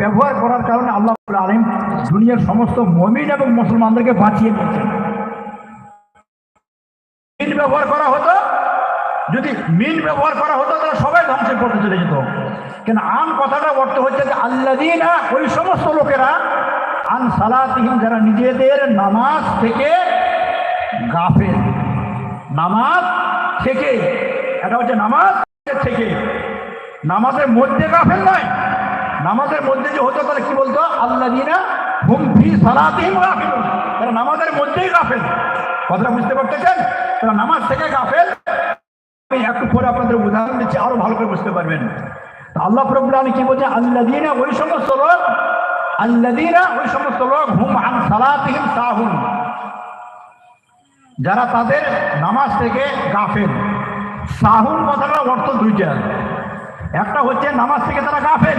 ব্যবহার করার কারণে আল্লাহ আলিম দুনিয়ার সমস্ত মমিন এবং মুসলমানদেরকে বাঁচিয়ে দিয়েছেন। মিন ব্যবহার করা হতো, যদি মিন ব্যবহার করা হতো, তাহলে সবাই ধ্বংসের পথে চলে যেত। কেন? আন কথাটা অর্থ হচ্ছে যে আল্লাদিনা ওই সমস্ত লোকেরা, আন সালাতিহীন যারা নিজেদের নামাজ থেকে গাফেল। নামাজ থেকে, এটা হচ্ছে নামাজ থেকে। নামাজের মধ্যে গাফেল নয় নামাজের মধ্যে যে হতো তাহলে কি বলতো? সালাতিহীন গাফেল তারা নামাজের মধ্যেই গাফেল। কথাটা বুঝতে পারতেছেন? তারা নামাজ থেকে গাফেল। আমি একটু পরে আপনাদের উদাহরণ দিচ্ছি, আরও ভালো করে বুঝতে পারবেন। আল্লাহ প্রবুল্লাহ কি বলছে আল্লাদিনা ওই সমস্ত লোক আল্লাদিনা ওই সমস্ত লোক হুম আন সালাতিহিম সাহুন। যারা তাদের নামাজ থেকে গাফেল। সাহুন কথাটার অর্থ দুইটা। একটা হচ্ছে নামাজ থেকে তারা গাফেল।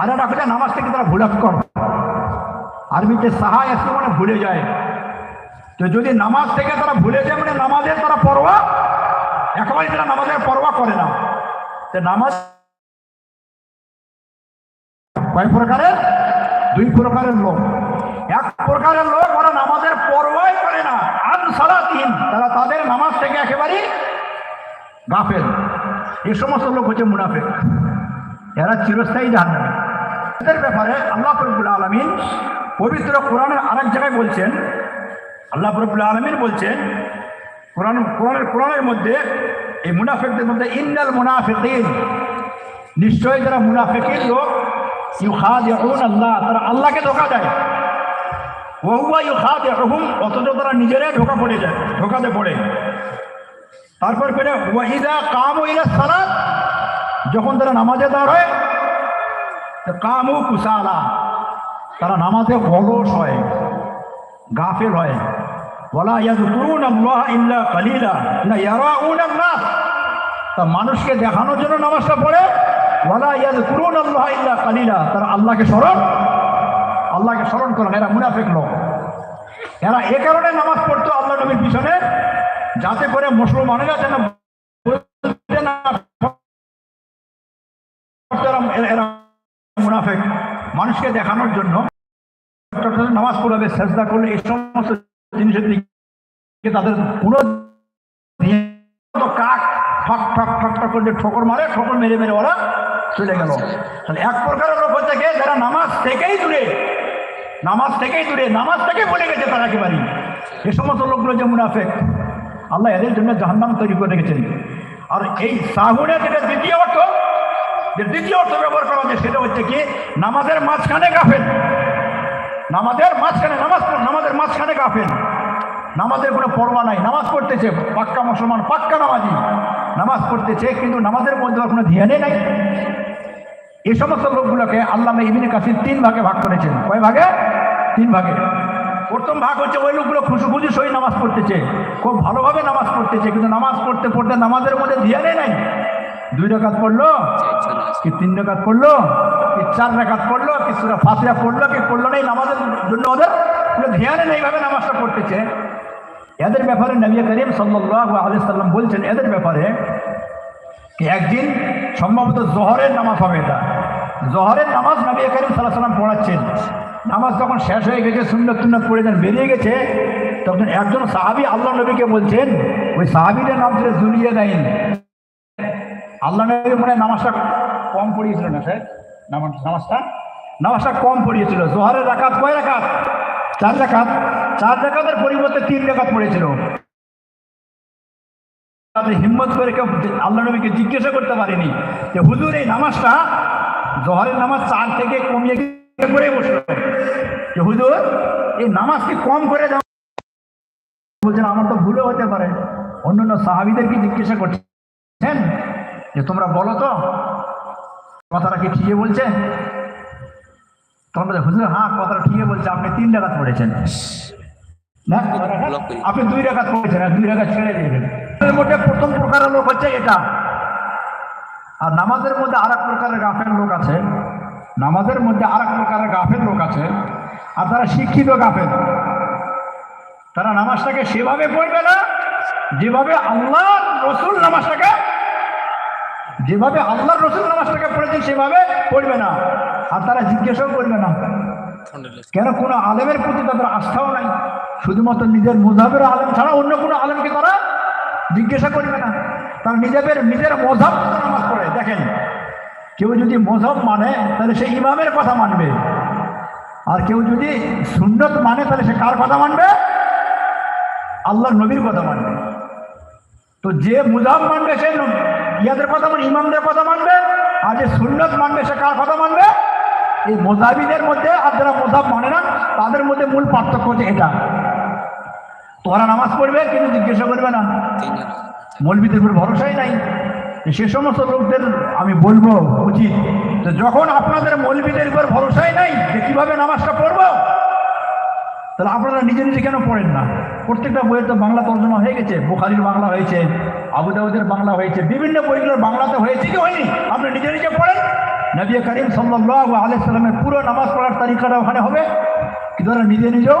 হচ্ছে নামাজ থেকে তারা ভুলাক্কর আরবিতে সাহা আসতে মানে ভুলে যায়। তো যদি নামাজ থেকে তারা ভুলে যায় মানে নামাজের তারা পরোয়া, একেবারে তারা নামাজের পরোয়া করে না। তো নামাজ কয় প্রকারের? দুই প্রকারের লোক। এক প্রকারের লোক ওরা নামাজের পরোয়াই করে না। আন সালাতিন, তারা তাদের নামাজ থেকে একেবারে গাফেল। এই সমস্ত লোক হচ্ছে মুনাফেক। এরা চিরস্থায়ী জাহান্নামী। এদের ব্যাপারে আল্লাহ রব্বুল আলমিন পবিত্র কোরআনের আরেক জায়গায় বলছেন, আল্লাহ রব্বুল আলমিন বলছেন, কোরআন, কোরআনের কোরআনের মধ্যে এই মুনাফেকদের মধ্যে ইন্দাল মুনাফিকিন, নিশ্চয়ই যারা মুনাফেকের লোক, ইউখাদিউন আল্লাহ, তারা আল্লাহকে ধোকা দেয়। ওহুয়া ইউখাদিউহুম, অথচ তারা নিজেরাই ধোকা পড়ে যায়, ধোকাতে পড়ে। তারপর পেরে ওয়াহিদা কাম ইলা সালাত, যখন তারা নামাজে দাঁড়ায় কামু কুসালা। তারা নামাজে অলস হয়, গাফেল হয়। ইয়াযকুরুন আল্লাহ ইল্লা কালিলা, না ইয়ারাউন নাস তা মানুষকে দেখানোর জন্য নামাজটা পড়ে, ওয়ালা ইয়াযকুরুন আল্লাহ ইল্লা কালিলা। তারা আল্লাহকে স্মরণ আল্লাহকে স্মরণ করেন, এরা মুনাফিক লোক। এরা এ কারণে নামাজ পড়তো আল্লাহ নবীর পিছনে, যাতে করে মুসলমানেরা যেন এরা মুনাফেক মানুষকে দেখানোর জন্য নামাজ পড়াবে চেষ্টা করলে এই সমস্ত জিনিসের দিকে তাদের পুরো কাক ঠক ঠক ঠক ঠক করে ঠোকর মারে, ঠোকর মেরে মেরে ওরা চলে গেল। তাহলে এক প্রকারের লোক হচ্ছে গিয়ে যারা নামাজ থেকেই দূরে, নামাজ থেকেই দূরে, নামাজ থেকে বলে গেছে তারা একেবারে এ সমস্ত লোকগুলো যে মুনাফেক, আল্লাহ এদের জন্য জাহান্নাম তৈরি করে রেখেছেন। আর এই সাহুনের যেটা দ্বিতীয় অর্থ যে দ্বিতীয় অর্থ ব্যবহার করা হচ্ছে সেটা হচ্ছে কি? নামাজের মাঝখানে গাফেল। নামাজের মাঝখানে, নামাজ নামাজের মাঝখানে গাফেল। নামাজের কোনো পরোয়া নাই। নামাজ পড়তেছে, পাক্কা মুসলমান, পাক্কা নামাজি। নামাজ পড়তেছে, কিন্তু নামাজের মধ্যে কোনো ধ্যানে নাই। এই সমস্ত লোকগুলোকে আল্লাহ ইবিনে কাসির তিন ভাগে ভাগ করেছেন। কয় ভাগে? তিন ভাগে। প্রথম ভাগ হচ্ছে ওই লোকগুলো খুশি খুশি সই নামাজ পড়তেছে। খুব ভালোভাবে নামাজ পড়তেছে, কিন্তু নামাজ পড়তে পড়তে নামাজের মধ্যে ধ্যানে নাই। দুই রেখাত পড়ল? কি তিন রেখাত পড়ল? কি চার রেখাত পড়ল? কি সুরা পড়ল? কি পড়ল না এই নামাজের জন্য ওদের? কোনো ধ্যানে নেই এইভাবে নামাজটা পড়তেছে। এদের ব্যাপারে নবী করিম আলাইহি সাল্লাম বলছেন, এদের ব্যাপারে কি একদিন সম্ভবত জহরের নামাজ হবে এটা। জহরের নামাজ নবী করিম সাল্লাহ সাল্লাম পড়াচ্ছেন। নামাজ যখন শেষ হয়ে গেছে সুন্দর তুন্নত পড়ে যখন বেরিয়ে গেছে, তখন একজন সাহাবি আল্লাহ নবীকে বলছেন, ওই সাহাবিদের নাম ছিল জুলিয়া দাইন আল্লাহ নবী মনে নামাজটা কম পড়িয়েছিল না, স্যার? নামাজ, নামাজটা? নামাজটা কম পড়িয়েছিল। জোহারের রাকাত কয় রাকাত? চার রাকাত। চার রাকাতের পরিবর্তে তিন রাকাত পড়েছিল তাদের হিম্মত করে কেউ আল্লাহ নবীকে জিজ্ঞাসা করতে পারেনি যে, হুজুর, এই নামাজটা জোহরের নামাজ চার থেকে কমিয়ে করে বসল? যে, হুজুর, এই নামাজ কি কম করে দাও? বলছেন, আমার তো ভুলও হতে পারে। অন্যান্য সাহাবিদেরকে জিজ্ঞাসা করছেন যে তোমরা বলো তো। কথাটা কি ঠিকই বলছে? তখন বলছে হুজুর হ্যাঁ কথাটা ঠিকই বলছে। আপনি তিন টাকা পড়েছেন। না আপনি দুই রেখা পড়েছেন আর দুই রেখা ছেড়ে দিয়েছেন মধ্যে প্রথম প্রকারের লোক হচ্ছে এটা। আর নামাজের মধ্যে আর এক প্রকারের গাফের লোক আছে। নামাজের মধ্যে আর এক প্রকারের গাফের লোক আছে। আর তারা শিক্ষিত গাফের তারা নামাজটাকে সেভাবে পড়বে না যেভাবে আল্লাহ রসুল নামাজটাকে যেভাবে আল্লাহ রসুল নামাজটাকে পড়েছেন সেভাবে পড়বে না। আর তারা জিজ্ঞাসাও করবে না। কেন কোনো আলেমের প্রতি তাদের আস্থাও নাই? শুধুমাত্র নিজের মুজাবের আলেম ছাড়া অন্য কোনো আলেমকে তারা জিজ্ঞাসা করবে না। তার নিজেদের নিজের মজাব নামাজ পড়ে। দেখেন কেউ যদি মজহব মানে তাহলে সে ইমামের কথা মানবে। আর কেউ যদি সুন্নত মানে তাহলে সে কার কথা মানবে? আল্লাহ নবীর কথা মানবে। তো যে মুজাব মানবে সে ইয়াদের কথা মানে ইমামদের কথা মানবে, আর যে সুন্নত মানবে সে কার কথা মানবে? এই মোজাবিদের মধ্যে, আর যারা মোজাব মানে না, তাদের মধ্যে মূল পার্থক্য হচ্ছে এটা। তোরা নামাজ পড়বে, কিন্তু জিজ্ঞাসা করবে না। মৌলবিদের উপর ভরসাই নাই। সে সমস্ত লোকদের আমি বলব, উচিত। যে যখন আপনাদের মৌলবিদের উপর ভরসাই নাই যে কীভাবে নামাজটা পড়ব, তাহলে আপনারা নিজে নিজে কেন পড়েন না? প্রত্যেকটা বইয়ের তো বাংলা তর্জমা হয়ে গেছে, বোখারির বাংলা হয়েছে। আবু দাউদের বাংলা হয়েছে। বিভিন্ন বইগুলোর বাংলাতে হয়েছে কি হয়নি? আপনি নিজে নিজে পড়েন। নবী করিম সাল্লাহ আলাইসাল্লামের পুরো নামাজ পড়ার তালিকাটা ওখানে হবে। কিন্তু ওরা নিজে নিজেও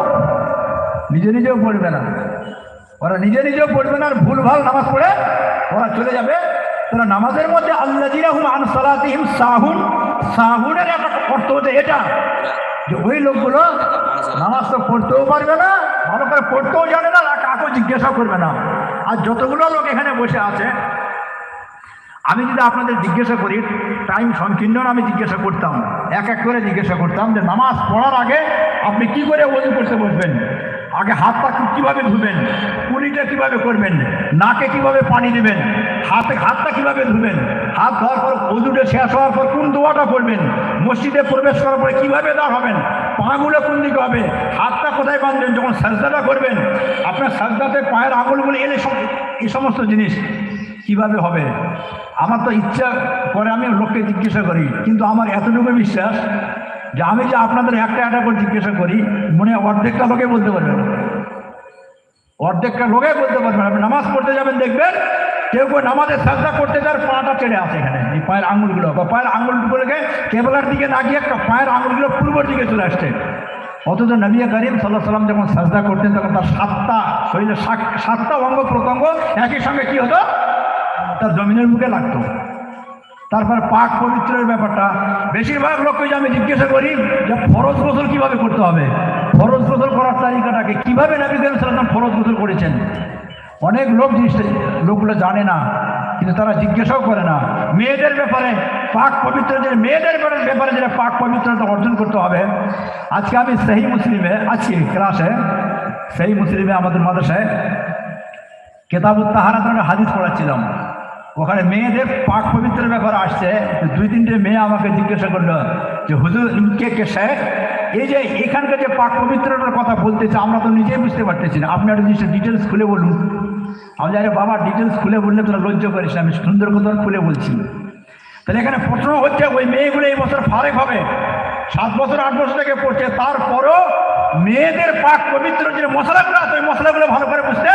নিজে নিজেও পড়বে না। ওরা নিজে নিজেও পড়বে না, আর ভুলভাল নামাজ পড়ে ওরা চলে যাবে। তারা নামাজের মধ্যে আল্লাহ আন সালাতিহিম সাহুন। সাহুনের একটা অর্থ হচ্ছে এটা, যে ওই লোকগুলো নামাজ তো পড়তেও পারবে না, ভালো করে পড়তেও জানে না কাকেও জিজ্ঞাসা করবে না। আর যতগুলো লোক এখানে বসে আছে, আমি যদি আপনাদের জিজ্ঞাসা করি টাইম সংকীর্ণ আমি জিজ্ঞাসা করতাম? এক এক করে জিজ্ঞাসা করতাম যে নামাজ পড়ার আগে আপনি কি করে ওজন করতে বসবেন? আগে হাত পা কীভাবে ধুবেন? কুলিটা কীভাবে করবেন? নাকে কীভাবে পানি দেবেন? হাতে হাতটা কীভাবে ধুবেন? হাত ধোয়ার পর ওজুটা শেষ হওয়ার পর কোন দোয়াটা করবেন? মসজিদে প্রবেশ করার পরে কীভাবে দাঁড়াবেন? পাগুলো কোন দিকে হবে? হাতটা কোথায় বাঁধবেন যখন সাজদাটা করবেন, আপনার সাজদাতে পায়ের আঙুলগুলো এলে সব এই সমস্ত জিনিস কীভাবে হবে? আমার তো ইচ্ছা করে আমি লোককে জিজ্ঞাসা করি, কিন্তু আমার এতটুকু বিশ্বাস যে আমি যে আপনাদের একটা একটা করে জিজ্ঞাসা করি, মনে অর্ধেকটা লোকে বলতে পারবে না। অর্ধেকটা লোকে বলতে পারবেন আপনি নামাজ পড়তে যাবেন, দেখবেন কেউ কেউ নামাজের সাজদা করতে যার পাটা চেড়ে আছে এখানে, এই পায়ের আঙুলগুলো। বা পায়ের আঙুলগুলোকে কেবলার দিকে না গিয়ে একটা পায়ের আঙুলগুলো পূর্বর দিকে চলে আসছে। অথচ নবী করিম সাল্লাহ সাল্লাম যখন সাজদা করতেন, তখন তার সাতটা শরীরের সাত- সাতটা অঙ্গ প্রত্যঙ্গ একই সঙ্গে কি হতো? তার জমিনের মুখে লাগতো। তারপর পাক পবিত্রের ব্যাপারটা, বেশিরভাগ লোককে আমি জিজ্ঞাসা করি যে ফরজ গোসল কীভাবে করতে হবে? ফরজ গোসল করার তালিকাটাকে কীভাবে নবী সাল্লাম ফরজ গোসল করেছেন? অনেক লোক জিনিসটা লোকগুলো জানে না, কিন্তু তারা জিজ্ঞাসাও করে না। মেয়েদের ব্যাপারে, পাক পবিত্র যে মেয়েদের ব্যাপারে- যেটা পাক পবিত্রতা অর্জন করতে হবে। আজকে আমি সেই মুসলিমে আছি ক্লাসে, সেই মুসলিমে আমাদের মাদ্রাসায় কেতাবুত তাহারাত একটা হাদিস পড়াচ্ছিলাম। ওখানে মেয়েদের পাক পবিত্র ব্যাপার আসছে। দুই তিনটে মেয়ে আমাকে জিজ্ঞাসা করল যে, হুজুর কে কে শেখ? এই যে এখানকার যে পাক পবিত্রটার কথা বলতেছে, আমরা তো নিজেই বুঝতে পারতেছি না। আপনি একটা জিনিসটা ডিটেলস খুলে বলুন। আমি আরে বাবা ডিটেলস খুলে বললে তোরা লজ্জ করিস আমি সুন্দর কথা খুলে বলছি। তাহলে এখানে প্রশ্ন হচ্ছে, ওই মেয়েগুলো এই বছর ফারেক হবে। সাত বছর, আট বছর থেকে পড়ছে। তারপরও মেয়েদের পাক পবিত্র যে মশলাগুলো আছে, ওই মশলাগুলো ভালো করে বুঝতে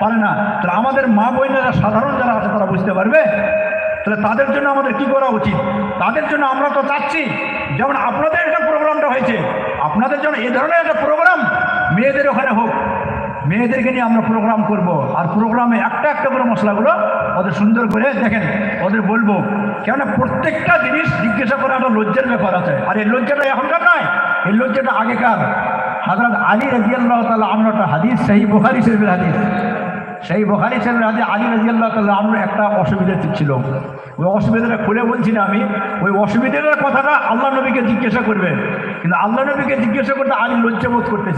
পারে না। তাহলে আমাদের মা বোনেরা সাধারণ যারা আছে, তারা বুঝতে পারবে? তাহলে তাদের জন্য আমাদের কি করা উচিত? তাদের জন্য আমরা তো চাচ্ছি, যেমন আপনাদের একটা প্রোগ্রামটা হয়েছে। আপনাদের জন্য এ ধরনের একটা প্রোগ্রাম মেয়েদের ওখানে হোক। মেয়েদেরকে নিয়ে আমরা প্রোগ্রাম করব। আর প্রোগ্রামে একটা একটা করে মশলাগুলো ওদের সুন্দর করে দেখেন, ওদের বলব। কেননা প্রত্যেকটা জিনিস জিজ্ঞাসা করা একটা লজ্জার ব্যাপার আছে। আর এই লজ্জাটা এখনকার নয়, এই লজ্জাটা আগেকার। হাজরত আলী রাজিয়াল্লাহ তাল্লাহ আমরা একটা হাদিস সেই বোখারি শরীফের হাদিস। সেই বোখারি ছিলেন রাজা আলী রাজিয়াল্লাহ তাল্লাহ আমার একটা অসুবিধা ছিল। ওই অসুবিধাটা খুলে বলছি না আমি। ওই অসুবিধাটার কথাটা আল্লাহ নবীকে জিজ্ঞাসা করবেন কিন্তু আল্লাহ নবীকে জিজ্ঞাসা করতে আলী লজ্জাবোধ করতেছে।